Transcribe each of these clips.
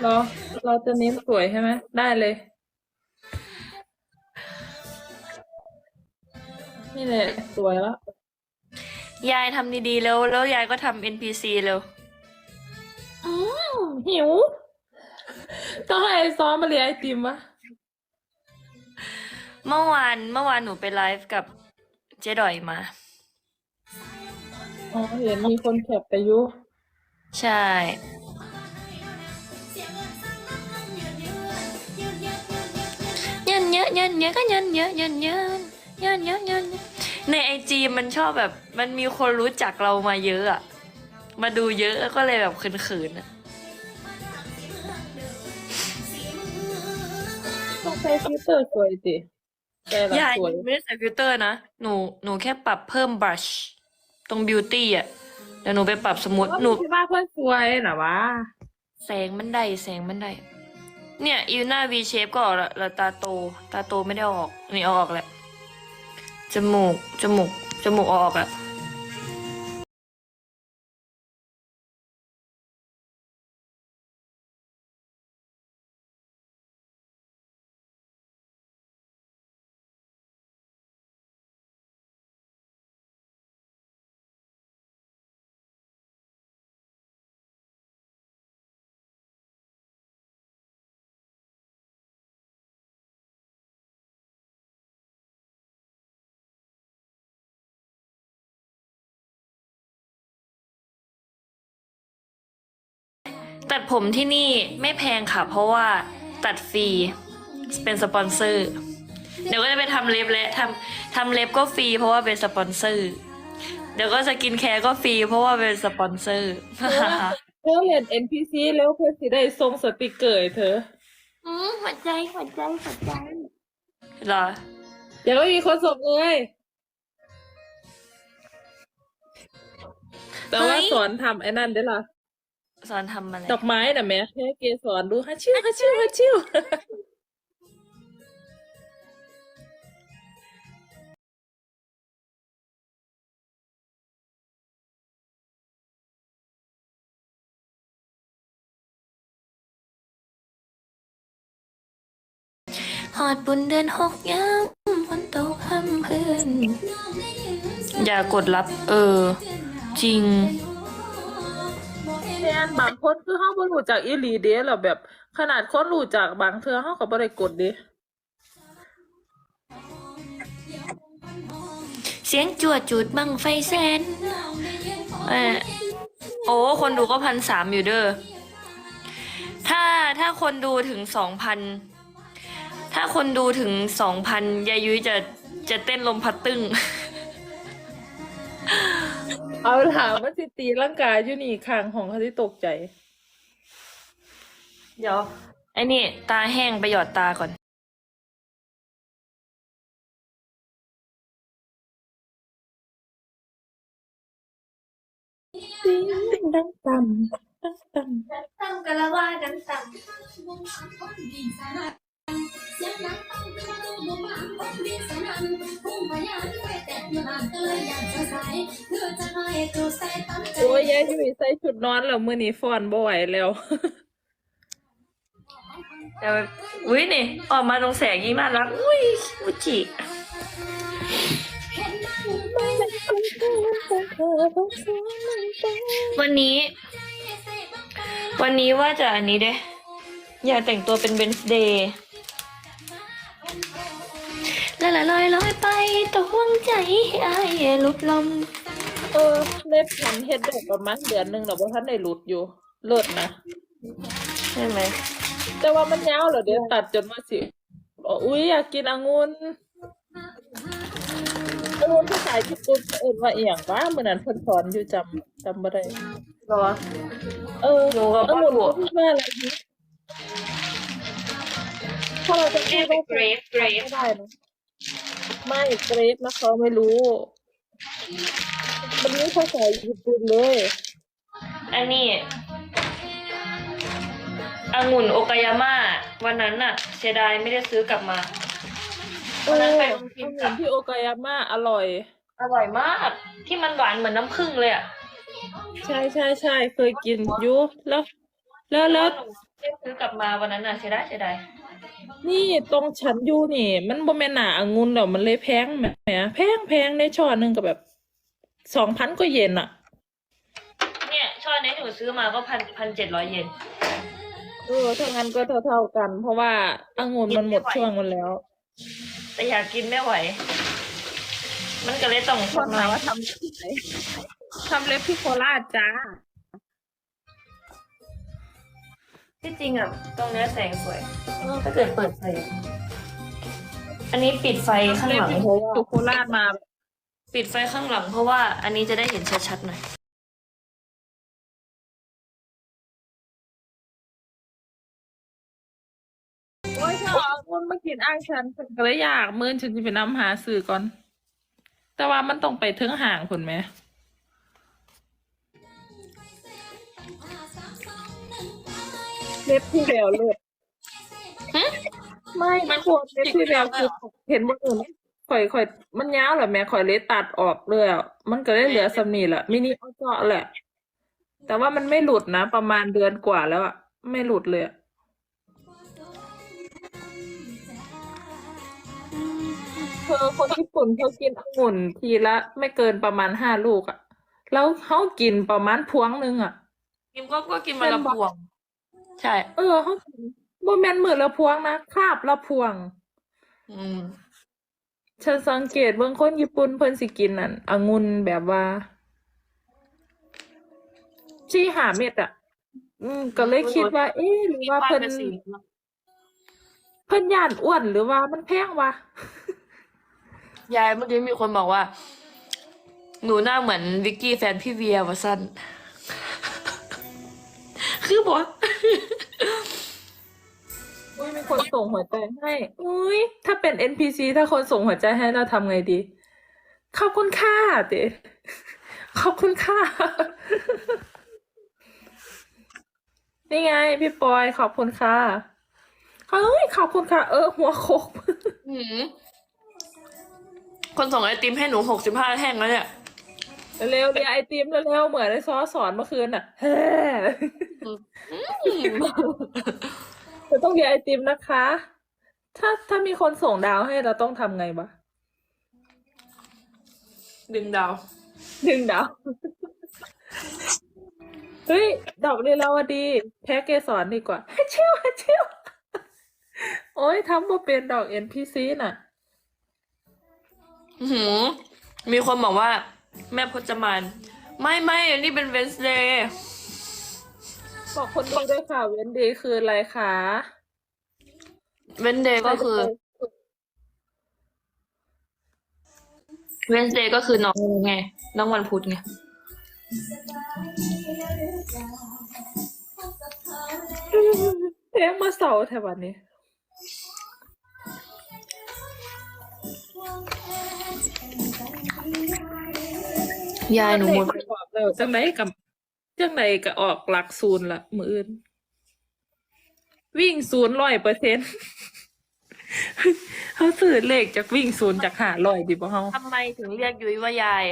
เราเราจะเน้นสวยใช่ไหมได้เลย นี่แหละสวยแล้ว ยายทำดีๆแล้วแล้วยายก็ทำ NPC เร็วอืมหิว ต้องให้ซ้อมมาเรียนไอติมวะเมื่อวานเมื่อวานหนูไปไลฟ์กับเจ๊ดอยมา อ๋อเห็นมีคนแคปไปอยุใช่ เยินเยอะเยินเยอะก็เยินเยอะเยินเยอะเยินเยอะเยินเยอะในไอจีมันชอบแบบ มันมีคนรู้จักเรามาเยอะอะมาดูเยอะก็เลยแบบเขินๆอะต้องใช้ฟิลเตอร์สวยสิแต่ละยายสวยไม่ได้ใส่ฟิลเตอร์นะ หนูหนูแค่ปรับเพิ่มบลัชตรงบิวตี้อะเดี๋ยวหนูไปปรับสมมติหนูคิดว่าเพื่อนสวยเหรอวะ แสงมันได้แสงมันได้ เนี่ยอีหน้า V shape ก็ออกแล้วตาโต ตาโตไม่ได้ออก นี่ออกแหละ จมูก จมูก จมูกออกแล้ ตัดผมที่นี่ไม่แพงค่ะ เพราะว่าตัดฟรีเป็นสปอนเซอร์ เดี๋ยวก็จะไปทำเล็บและทำทำเล็บก็ฟรีเพราะว่าเป็นสปอนเซอร์ เดี๋ยวก็จะกินแคร์ก็ฟรีเพราะว่าเป็นสปอนเซอร์เธอเรียน NPC แล้วเพื่อนสิได้ส่งสติกเกอร์ให้เธออืมหัวใจหัวใจหัวใจเหรอเดี๋ยวไม่มีคนส่งเลย แต่ว่าเฮ้ยสอนทำไอ้นั่นได้ล่ะ สอนทำอะไรดอกไม้น่ะแม่แค่เกสอนดูฮัชิวฮัชิวฮัชิวหอดบุญเดือนหกยามฝนตกพร่ำเพรื่อนอย่ากดรับ เออ จริง แทนบางคนคือเฮาบ่รู้จักอีหลีเด้แล้วแบบ ขนาดคนรู้จักบางเทื่อเฮาก็บ่ได้กดเด้เสียงจวดจุดบังไฟแสนเออโอ้ คนดูก็พันสามอยู่เด้อ ถ้าถ้าคนดูถึงสองพัน ถ้าคนดูถึงสองพันยายยุ้ยจะจะเต้นลมพัดตึ้ง เอาถามว่าสิตีร่างกายอยู่นี่ข้างของเขาที่ตกใจ เดี๋ยวไอ้นี่ ตาแห้งไปหยอดตาก่อน ดังต่ำดังต่ตั้งกะละว่าดังต่ำำโอ้ยยายอยู่ใส่ชุดนอนแล้วมื้อนี้ฟ้อนบ่ไหวแล้วเดี๋ยวอุ้ยนี่ออกมาตรงแสงยิ่งน่ารักอุ้ยอุจิวันนี้ วันนี้ว่าจะอันนี้เด้ อยากแต่งตัวเป็นเบนส์เดย์ ละละลอยลอยไปตวงใจอายลุบลมเออเล็บฉันเฮ็ดได้ประมาณเดือนหนึงแล้วบ่ทันได้หลุดอยู่เลิศนะ ใช่ไหมแต่ว่ามันยาวเหรอเดี๋ยวตัดจนว่าสิอ๋ออุ้ยอยากกินองุ่นองุ่นภาษาญี่ปุ่นเอิ้นว่าอีหยังวะมื้อนั้นเพิ่นสอนอยู่จำจำบ่ได้หรอ เออหนูก็องุ่นบอกเขาพูดว่าอะไรนะถ้าเราจะพูดว่าเกรฟเกรฟไม่ได้นะ ไม่เกรฟนะเขาไม่รู้มันไม่ภาษาญี่ปุ่นเลยอันนี้องุ่นโอกายาม่าวันนั้นน่ะ เสียดายไม่ได้ซื้อกลับมาเอวันนั้นอไปอลองกินงุ่กับนที่โอกายาม่าอร่อย อร่อยมาก ที่มันหวานเหมือนน้ำผึ้งเลยอะใช่ใช่ใช่เคยกินอยุแล้วแล้วแล้วหนูได้ซื้อกลับมาวันนั้นน่ะเสียดายเสียดาย นี่ตรงฉันอยู่นี่ มันบ่แม่นหนาองุ่นดอกมันเลยแพงแหมแพงแพงในช่อหนึงก็แบบสองพันก็เยนอะเนี่ยช่อนี้หนูซื้อมาก็พันพันเจ็ดร้อยเยนเออถ้างั้นก็เท่าๆกัน เพราะว่าองุ่นมันหมดช่วงมันแล้ว แต่อยากกินไม่ไหว มันก็เลยต้องชวนมาว่าทำที่ไหนทำเล็บที่โคราชจ้า ที่จริงอะ ตรงเนี้ยแสงสวยถ้าเกิดเปิดไฟอันนี้ปิดไฟข้างหลังเพราะว่าอยู่โคราชมา ปิดไฟข้างหลังเพราะว่าอันนี้จะได้เห็นชัดๆหน่อย โอ้ยถ้าเอาองุ่นมากินอ้างฉันฉันก็เลยอยากมื้อฉันจะไปนำหาสื่อก่อน แต่ว่ามันต้องไปถึงห่างผลไหม เล็บพี่แววเลยฮะ ไม่มันควรเล็บพี่แววคือเห็นมันอื่นข่อยข่อยมันยาวเหรอแม่ข่อยเลยตัดออกเลยอะมันก็ได้เหลือสำนีแหละมินิเอาเจาะแหละ แต่ว่ามันไม่หลุดนะ ประมาณเดือนกว่าแล้วอะไม่หลุดเลยอะเธอคนญี่ปุ่นเขากินองุ่นทีละ ไม่เกินประมาณห้าลูกอะแล้วเขากินประมาณพวงหนึงอะกิมก็ก็กินมาละพวง ใช่ เออเขากินบ่แม่นมือละพวงนะคาบละพวง อืมฉันสังเกตเบิ่งคนญี่ปุ่นเพิ่นสิกินนั่นองุ่นแบบว่าที่หาเม็ดอะ อืม ก็เลยคิดว่า เอ๊ะหรือว่าเพิ่นเพิ่นย่านอ้วนหรือว่ามันแพงวะยายเมื่อกี้มีคนบอกว่า หนูหน้าเหมือนวิกกี้แฟนพี่เวียวะสั้นคือบอกว่า อุ้ยมีคนส่งหัวใจให้ อุ้ยถ้าเป็น NPC ถ้าคนส่งหัวใจให้เราทำไงดี ขอบคุณค่าเต๋ขอบคุณค่า นี่ไง พี่ปอยขอบคุณค่ะ เฮ้ยขอบคุณค่ะ เออ หัวโคก คนส่งไอติมให้หนูหกสิบห้าแท่งแล้วเนี่ย เร็วๆเรียไอติมเร็วๆเหมือนไอ้ซอสอนเมื่อคืนอะเฮ้จะต้องเรียไอติมนะคะ ถ้าถ้ามีคนส่งดาวให้เราต้องทำไงบะดึงดาวหนึ่งดาว เฮ้ย ดอกเรลาวดี แพ้เกสรดีกว่าเชี่ยวเชี่ยวโอ้ยทำมาเป็นดอก NPC น่ะอื้อหือมีคนบอกว่า แม่พจมานไม่ไม่อันนี้เป็นเวนส์เดย์บอกคนดูด้วยค่ะเว้นดีคืออะไรคะเวนเดย์ก็คือเวนส์เดย์ก็คือน้องไงน้องวันพุธไงเอ๊ะมาเสาร์แถววัน ยายหนูหมดเด็กบอกแล้วจังไหนกับจังไหนก็ออกหลักศูนย์ละมืออื่น วิ่งศูนย์ร้อยเปอร์เซ็นต์เขาสื่อเลขจากวิ่งศูนย์จากหาร้อยดีป่ะเขาทำไมถึงเรียกยุ้ยว่ายาย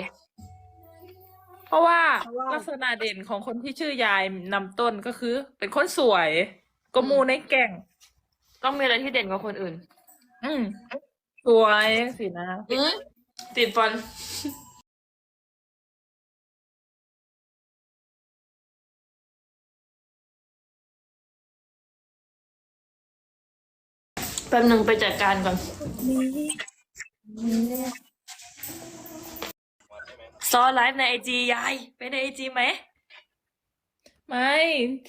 เพราะว่าเพราะว่าลักษณะเด่นของคนที่ชื่อยายนำต้นก็คือ เป็นคนสวยก็หมูในแก่ง ต้องมีอะไรที่เด่นกว่าคนอื่น อืมสวยสินะอืมติดฟัน ป๊บหนึ่งไปจัดการก่อน ซอไลฟ์ในไอจียาย ไปในไอจีไหม ไม่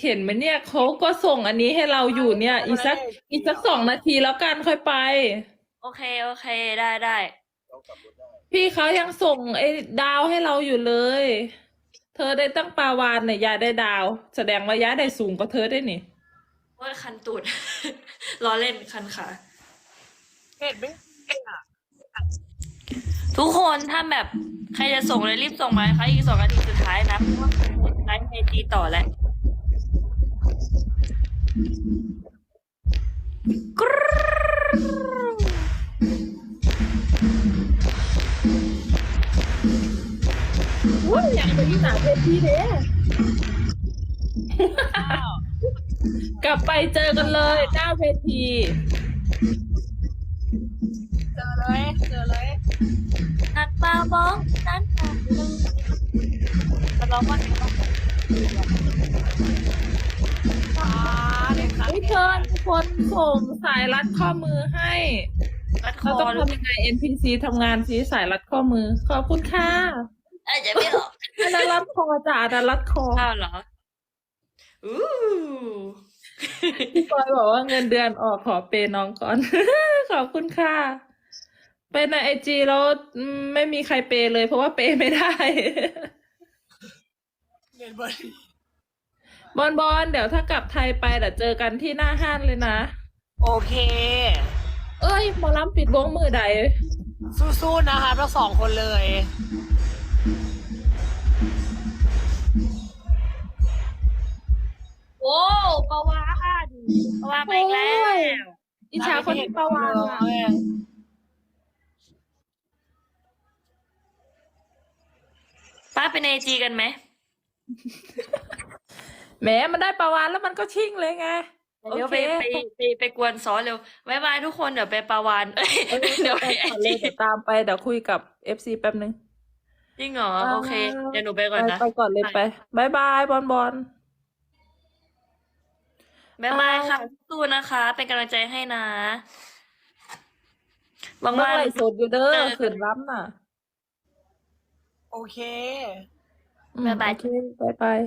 เห็นไหมเนี่ยเขาก็ส่งอันนี้ให้เราอยู่เนี่ย อีกสักอีกสักสองนาทีแล้วกันค่อยไป โอเค โอเค ได้ได้พี่เขายังส่งไอ้ดาวให้เราอยู่เลย เธอได้ตั้งปลาวานเนี่ยยายได้ดาว แสดงว่ายายได้สูงกว่าเธอได้นี่ โอ้ยคันตูด ล้อเล่นคันขาเห็นไหมทุกคนถ้าแบบใครจะส่งเลยรีบส่งมานะคะอีกสองนาทีสุดท้ายนะเพราะว่าไลฟ์ไอจีต่อแล้วกรึ๊ดว้ยอยากไปที่หนาเวทีเด้ กลับไปเจอกันเลยหน้าเวทีเจอเลยเจอเลยหักปลาบ้องนั้นหักลืมจะร้องว่าไงบ้างอ่าเด็กค่ะเฮ้ยเชิญทุกคนส่งสายรัดข้อมือให้รัดคเราอต้องลูกทำยังไง NPC ทำงานสีสายรัดข้อมือ ขอบคุณค่ะอาจจะไม่ออกอันนั้นรัดคอจ้ะอันนั้นรัดคอ อ้าวเหรอ อู้พี่ปอยบอกว่าเงินเดือนออกขอเปย์น้องก่อน ขอบคุณค่ะเป็นในไอจีแล้วอืมไม่มีใครเปย์เลย เพราะว่าเปย์ไม่ได้เรียนบริบอลบอลเดี๋ยวถ้ากลับไทยไปเดี๋ยวเจอกันที่หน้าห้านเลยนะ โอเค เอ้ยหมอลำปิดวงมือใดสู้ๆนะคะทั้งสองคนเลย ปลาวานปลาวานไปอีกแล้วอิจฉาคนที่ประวานอะป้าเป็นไอจีกันไหมแหมมันได้ประวานแล้วมันก็ชิ่งเลยไงเดี๋ยวไปโอเคไปไปไปกวนซ้อนเร็วบายบายทุกคนเดี๋ยวไปปลาวานเอ้ยเออเดี๋ยวไปไปก่อนเลยเดี๋ยวตามไปเดี๋ยวคุยกับเอฟซีแป๊บนึงจริงเหรอ โอเค เดี๋ยวหนูไปก่อนไปนะ ไปก่อนเลยไปบายบายบอลบอล บายบายอ่าค่ะสู้นะคะ เป็นกำลังใจให้นะหวังเมื่อว่าไหร่สดอยู่เด้อเจอกันขืนรับน่ะ โอเคอืมบ๊ายบาย โอเคบายบาย